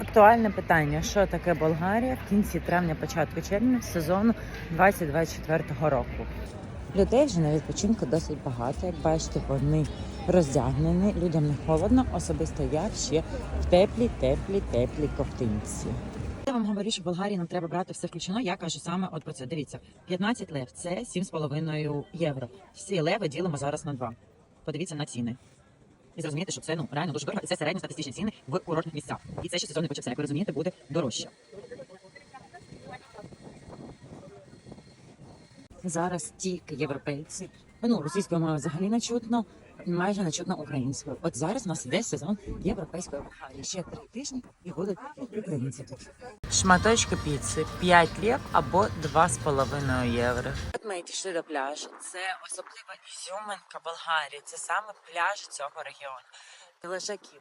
Актуальне питання: що таке Болгарія в кінці травня, початку червня сезону 2024 року. Людей вже на відпочинку досить багато. Як бачите, вони роздягнені, людям не холодно. Особисто я ще в теплій, теплій, теплій ковтинці. Я вам говорю, що в Болгарії нам треба брати все включено. Я кажу саме от про це. Дивіться, 15 лев це 7,5 євро. Всі леви ділимо зараз на два. Подивіться на ціни. І зрозуміти, що це ну реально дуже дорого, і це середньостатистичні ціни в курортних місцях. І це ще сезон не почався. Як ви розумієте, буде дорожче. Зараз тільки європейці. Ну, російською мовою взагалі не чутно, майже не чутно українською. От зараз у нас іде сезон європейської Болгарії. Ще три тижні і будуть українці тут. Шматочки піци 5 лєв або 2,5 євро. От ми дійшли до пляжу. Це особлива ізюминка Болгарії. Це саме пляж цього регіону. Лежаків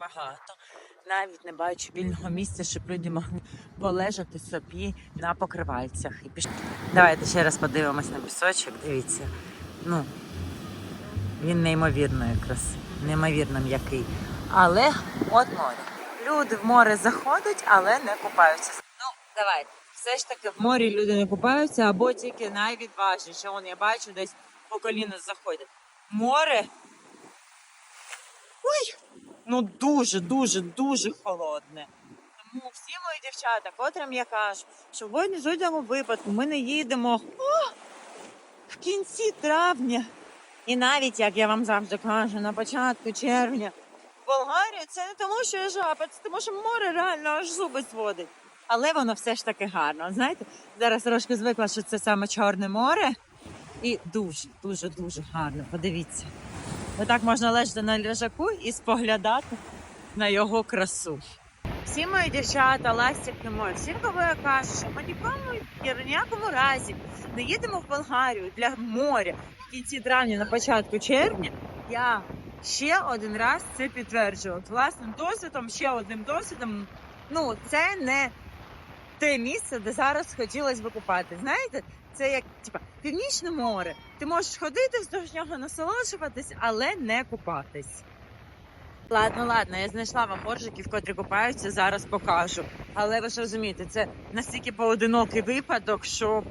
багато. Навіть не бачу вільного місця, щоб люди могли полежати собі на покривальцях. І піш... Давайте ще раз подивимось на пісочок. Дивіться. Ну, він неймовірної краси, неймовірно м'який. Але от море. Люди в море заходять, але не купаються. Ну, давайте. Все ж таки в морі люди не купаються або тільки найвідважніше. Вон я бачу, десь по коліна заходять. Море. Ну дуже, дуже, дуже холодне. Тому всі мої дівчата, котрим я кажу, що в жодному випадку ми не їдемо о, в кінці травня. І навіть, як я вам завжди кажу, на початку червня, в Болгарію це не тому, що я жаба, це тому, що море реально аж зуби зводить. Але воно все ж таки гарно. Знаєте, зараз трошки звикла, що це саме Чорне море. І дуже, дуже, дуже гарно. Подивіться. Отак можна лежати на лежаку і споглядати на його красу. Всі мої дівчата, ластівки мої, всім, кого я кажу, що ми нікому ні в ніякому разі не їдемо в Болгарію для моря в кінці травня, на початку червня. Я ще один раз це підтверджую. Власним досвідом, ще одним досвідом. Ну, це не те місце, де зараз хотілося б купати. Знаєте, це як типа північне море. Ти можеш ходити вздовж нього, насолоджуватись, але не купатись. Ладно, ладно, я знайшла вам моржиків, котрі купаються, зараз покажу. Але ви ж розумієте, це настільки поодинокий випадок, що.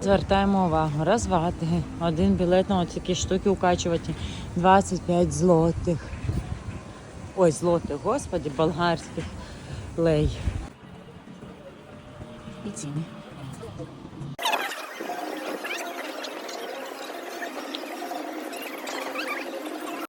Звертаємо увагу, розваги. Один білет на такі штуки укачувати 25 злотих. Ой, злотих, господі, болгарських лей. І.